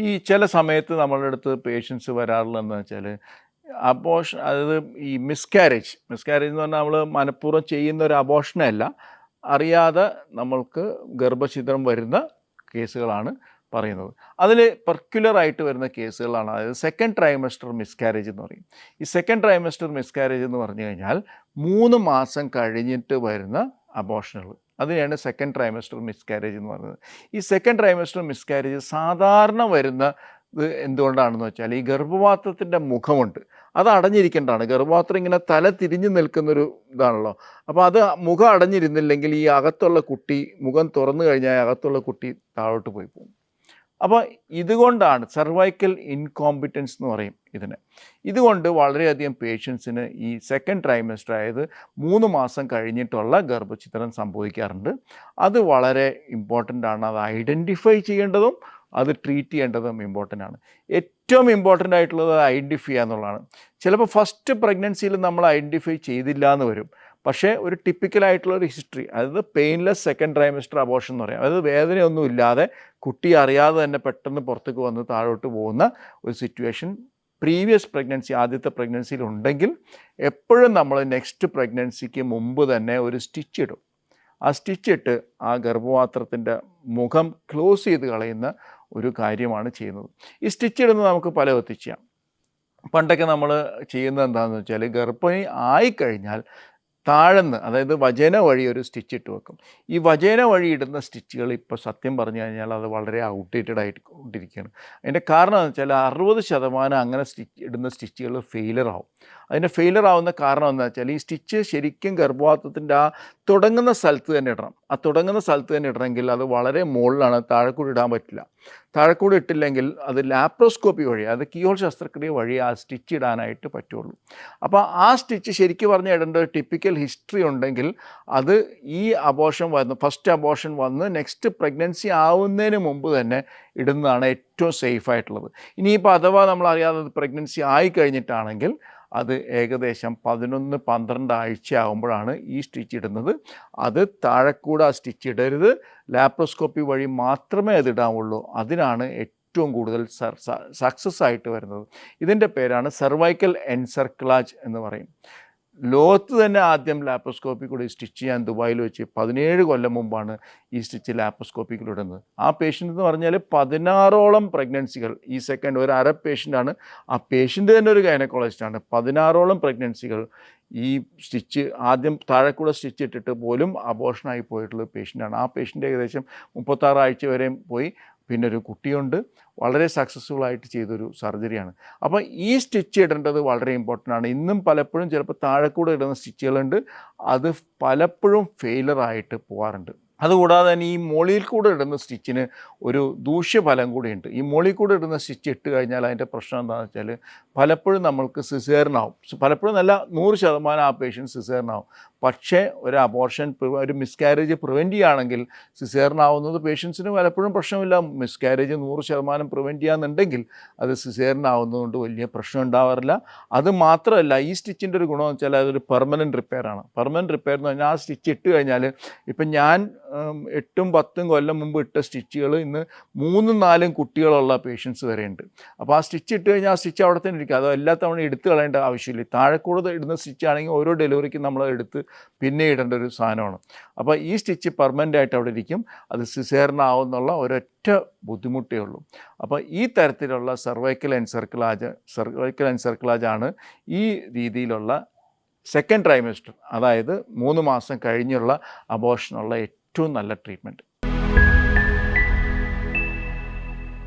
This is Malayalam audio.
ഈ ചില സമയത്ത് നമ്മളുടെ അടുത്ത് പേഷ്യൻസ് വരാറുള്ളതെന്ന് വെച്ചാൽ അബോഷൻ അതായത് ഈ മിസ്കാരേജ് മിസ്കാരേജ് എന്ന് പറഞ്ഞാൽ നമ്മൾ മനഃപൂർവം ചെയ്യുന്ന ഒരു അബോഷനല്ല അറിയാതെ നമ്മൾക്ക് ഗർഭഛിദ്രം വരുന്ന കേസുകളാണ് പറയുന്നത്. അതിൽ പെർക്യുലറായിട്ട് വരുന്ന കേസുകളാണ്. അതായത് സെക്കൻഡ് ട്രൈമസ്റ്റർ മിസ്കാരേജ് എന്ന് പറയും. ഈ സെക്കൻഡ് ട്രൈമസ്റ്റർ മിസ്കാരേജ് എന്ന് പറഞ്ഞു കഴിഞ്ഞാൽ മൂന്ന് മാസം കഴിഞ്ഞിട്ട് വരുന്ന അബോഷനുകൾ അതിനെയാണ് സെക്കൻഡ് ട്രൈമസ്റ്റർ മിസ്കാരേജ് എന്ന് പറയുന്നത്. ഈ സെക്കൻഡ് ട്രൈമസ്റ്റർ മിസ്കാരേജ് സാധാരണ വരുന്ന ഇത് എന്തുകൊണ്ടാണെന്ന് വെച്ചാൽ ഈ ഗർഭപാത്രത്തിന്റെ മുഖമുണ്ട്. അത് അടഞ്ഞിരിക്കേണ്ടതാണ്. ഗർഭപാത്രം ഇങ്ങനെ തല തിരിഞ്ഞു നിൽക്കുന്നൊരു ഇതാണല്ലോ. അപ്പോൾ അത് മുഖം അടഞ്ഞിരുന്നില്ലെങ്കിൽ ഈ അകത്തുള്ള കുട്ടി മുഖം തുറന്നു കഴിഞ്ഞാൽ അകത്തുള്ള കുട്ടി താഴോട്ട് പോയി പോകും. അപ്പോൾ ഇതുകൊണ്ടാണ് സർവൈക്കൽ ഇൻകോമ്പിറ്റൻസ് എന്ന് പറയും ഇതിന്. ഇതുകൊണ്ട് വളരെയധികം പേഷ്യൻസിന് ഈ സെക്കൻഡ് ട്രൈമസ്റ്റർ അതായത് മൂന്ന് മാസം കഴിഞ്ഞിട്ടുള്ള ഗർഭചിത്രം സംഭവിക്കാറുണ്ട്. അത് വളരെ ഇമ്പോർട്ടന്റ് ആണ്. അത് ഐഡന്റിഫൈ ചെയ്യേണ്ടതും അത് ട്രീറ്റ് ചെയ്യേണ്ടതും ഇമ്പോർട്ടന്റ് ആണ്. ഏറ്റവും ഇമ്പോർട്ടന്റ് ആയിട്ടുള്ളത് ഐഡന്റിഫൈ ചെയ്യുക എന്നുള്ളതാണ്. ചിലപ്പോൾ ഫസ്റ്റ് പ്രഗ്നൻസിയിൽ നമ്മൾ ഐഡന്റിഫൈ ചെയ്തില്ല എന്ന് വരും. പക്ഷേ ഒരു ടിപ്പിക്കലായിട്ടുള്ള ഒരു ഹിസ്റ്ററി അതായത് പെയിൻലെസ് സെക്കൻഡ് ട്രൈമിസ്റ്റർ അബോഷൻ എന്ന് പറയാം. അതായത് വേദനയൊന്നും ഇല്ലാതെ കുട്ടി അറിയാതെ തന്നെ പെട്ടെന്ന് പുറത്തേക്ക് വന്ന് താഴോട്ട് പോകുന്ന ഒരു സിറ്റുവേഷൻ പ്രീവിയസ് പ്രഗ്നൻസി ആദ്യത്തെ പ്രഗ്നൻസിയിൽ ഉണ്ടെങ്കിൽ എപ്പോഴും നമ്മൾ നെക്സ്റ്റ് പ്രഗ്നൻസിക്ക് മുമ്പ് തന്നെ ഒരു സ്റ്റിച്ച് ഇടും. ആ സ്റ്റിച്ച് ഇട്ട് ആ ഗർഭപാത്രത്തിന്റെ മുഖം ക്ലോസ് ചെയ്ത് കളയുന്ന ഒരു കാര്യമാണ് ചെയ്യുന്നത്. ഈ സ്റ്റിച്ച് ഇടുന്നത് നമുക്ക് പല ചെയ്യാം. പണ്ടൊക്കെ നമ്മൾ ചെയ്യുന്നത് എന്താണെന്ന് വെച്ചാൽ ഗർഭിണി ആയിക്കഴിഞ്ഞാൽ താഴെന്ന് അതായത് വചന വഴി ഒരു സ്റ്റിച്ച് ഇട്ട് വെക്കും. ഈ വചന വഴി ഇടുന്ന സ്റ്റിച്ചുകൾ ഇപ്പോൾ സത്യം പറഞ്ഞു കഴിഞ്ഞാൽ അത് വളരെ ഔട്ട്ഡേറ്റഡ് ആയിട്ട് കൊണ്ടിരിക്കുകയാണ്. അതിന്റെ കാരണം എന്ന് വെച്ചാൽ അറുപത് ശതമാനം അങ്ങനെ സ്റ്റിച്ച് ഇടുന്ന സ്റ്റിച്ചുകൾ ഫെയിലർ ആവും. അതിന്റെ ഫെയിലർ ആവുന്ന കാരണം എന്താ വെച്ചാൽ ഈ സ്റ്റിച്ച് ശരിക്കും ഗർഭപാത്രത്തിന്റെ ആ തുടങ്ങുന്ന സ്ഥലത്ത് തന്നെ ഇടണം. ആ തുടങ്ങുന്ന സ്ഥലത്ത് തന്നെ ഇടണമെങ്കിൽ അത് വളരെ മുകളിലാണ് താഴെക്കൂടി ഇടാൻ പറ്റില്ല. താഴെക്കൂടി ഇട്ടില്ലെങ്കിൽ അത് ലാപ്രോസ്കോപ്പി വഴി അത് കീഹോൾ ശസ്ത്രക്രിയ വഴി ആ സ്റ്റിച്ച് ഇടാനായിട്ട് പറ്റുള്ളൂ. അപ്പോൾ ആ സ്റ്റിച്ച് ശരിക്കും പറഞ്ഞാൽ ഇടേണ്ട ഒരു ടിപ്പിക്കൽ ഹിസ്റ്ററി ഉണ്ടെങ്കിൽ അത് ഈ അബോഷൻ വന്ന് ഫസ്റ്റ് അബോഷൻ വന്ന് നെക്സ്റ്റ് പ്രഗ്നൻസി ആവുന്നതിന് മുമ്പ് തന്നെ ഇടുന്നതാണ് ഏറ്റവും സേഫ് ആയിട്ടുള്ളത്. ഇനിയിപ്പോൾ അഥവാ നമ്മൾ അറിയാതെ പ്രഗ്നൻസി ആയി കഴിഞ്ഞിട്ടാണെങ്കിൽ അത് ഏകദേശം പതിനൊന്ന് പന്ത്രണ്ട് ആഴ്ച ആകുമ്പോഴാണ് ഈ സ്റ്റിച്ച് ഇടുന്നത്. അത് താഴെക്കൂടെ ആ സ്റ്റിച്ച് ഇടരുത്. ലാപ്രോസ്കോപ്പി വഴി മാത്രമേ അത് ഇടാവുള്ളൂ. അതിനാണ് ഏറ്റവും കൂടുതൽ സക്സസ് ആയിട്ട് വരുന്നത്. ഇതിന്റെ പേരാണ് സെർവൈക്കൽ എൻസർക്ലാജ് എന്ന് പറയും. ലോകത്ത് തന്നെ ആദ്യം ലാപ്രോസ്കോപ്പി കൂടെ സ്റ്റിച്ച് ചെയ്യാൻ ദുബായിൽ വെച്ച് പതിനേഴ് കൊല്ലം മുമ്പാണ് ഈ സ്റ്റിച്ച് ലാപ്രോസ്കോപ്പിക്കിൽ ഇടുന്നത്. ആ പേഷ്യന്റ് എന്ന് പറഞ്ഞാൽ പതിനാറോളം പ്രഗ്നൻസികൾ ഈ സെക്കൻഡ് ഒരു അര പേഷ്യന്റാണ് ആ പേഷ്യന്റ് തന്നെ ഒരു ഗൈനക്കോളജിസ്റ്റാണ് പതിനാറോളം പ്രഗ്നൻസികൾ ഈ സ്റ്റിച്ച് ആദ്യം താഴെ കൂടെ സ്റ്റിച്ച് ഇട്ടിട്ട് പോലും അബോഷനായി പോയിട്ടുള്ള പേഷ്യന്റാണ് ആ പേഷ്യന്റ് ഏകദേശം മുപ്പത്താറാഴ്ച വരെയും പോയി. പിന്നെ ഒരു കുട്ടിയുണ്ട്. വളരെ സക്സസ്ഫുൾ ആയിട്ട് ചെയ്തൊരു സർജറിയാണ് അപ്പോൾ ഈ സ്റ്റിച്ച് ഇടേണ്ടത് വളരെ ഇമ്പോർട്ടന്റ് ആണ്. ഇന്നും പലപ്പോഴും ചിലപ്പോൾ താഴെക്കൂടെ ഇടുന്ന സ്റ്റിച്ചുകളുണ്ട് അത് പലപ്പോഴും ഫെയിലർ ആയിട്ട് പോകാറുണ്ട് അതുകൂടാതെ തന്നെ ഈ മോളിയിൽ കൂടെ ഇടുന്ന സ്റ്റിച്ചിന് ഒരു ദൂഷ്യഫലം കൂടിയുണ്ട്. ഈ മോളിൽ കൂടെ ഇടുന്ന സ്റ്റിച്ച് ഇട്ട് കഴിഞ്ഞാൽ അതിന്റെ പ്രശ്നം എന്താണെന്ന് വെച്ചാൽ പലപ്പോഴും നമ്മൾക്ക് സിസേറിനാവും പലപ്പോഴും നല്ല നൂറ് ശതമാനം ആ പേഷ്യന്റ് സിസേറിനാവും പക്ഷേ ഒരു അബോർഷൻ ഒരു മിസ്കാരേജ് പ്രിവെന്റ് ചെയ്യുകയാണെങ്കിൽ സിസേറിനാവുന്നത് പേഷ്യൻസിന് പലപ്പോഴും പ്രശ്നമില്ല. മിസ്കാരേജ് നൂറ് ശതമാനം പ്രിവെന്റ് ചെയ്യാന്നുണ്ടെങ്കിൽ അത് സിസേറിനാവുന്നതുകൊണ്ട് വലിയ പ്രശ്നം ഉണ്ടാവാറില്ല. അത് മാത്രമല്ല ഈ സ്റ്റിച്ചിന്റെ ഒരു ഗുണമെന്ന് വെച്ചാൽ അതൊരു പെർമനന്റ് റിപ്പയറാണ് പെർമനന്റ് റിപ്പയർ എന്ന് പറഞ്ഞാൽ ആ സ്റ്റിച്ച് ഇട്ട് കഴിഞ്ഞാൽ ഇപ്പം ഞാൻ എട്ടും പത്തും കൊല്ലം മുമ്പ് ഇട്ട സ്റ്റിച്ചുകൾ ഇന്ന് മൂന്നും നാലും കുട്ടികളുള്ള പേഷ്യൻസ് വരെയുണ്ട് അപ്പോൾ ആ സ്റ്റിച്ച് ഇട്ട് കഴിഞ്ഞാൽ ആ സ്റ്റിച്ച് അവിടെ തന്നെ ഇരിക്കുക അത് എല്ലാ തവണ എടുത്ത് കളയേണ്ട ആവശ്യമില്ല. താഴെ ഇടുന്ന സ്റ്റിച്ച് ആണെങ്കിൽ ഓരോ ഡെലിവറിക്കും നമ്മൾ എടുത്ത് പിന്നെ ഇടേണ്ട ഒരു സാധനമാണ്. അപ്പോൾ ഈ സ്റ്റിച്ച് പെർമനന്റ് ആയിട്ട് അവിടെ ഇരിക്കും. അത് സിസേറിനാവുന്നുള്ള ഒരൊറ്റ ബുദ്ധിമുട്ടേ ഉള്ളൂ. അപ്പോൾ ഈ തരത്തിലുള്ള സർവൈക്കൽ എൻസർക്കിളാജ് സർവൈക്കൽ എൻസർക്കിളാജാണ് ഈ രീതിയിലുള്ള സെക്കൻഡ് ട്രൈമസ്റ്റർ അതായത് മൂന്ന് മാസം കഴിഞ്ഞുള്ള അബോഷനുള്ള ഏറ്റവും നല്ല ട്രീറ്റ്മെന്റ്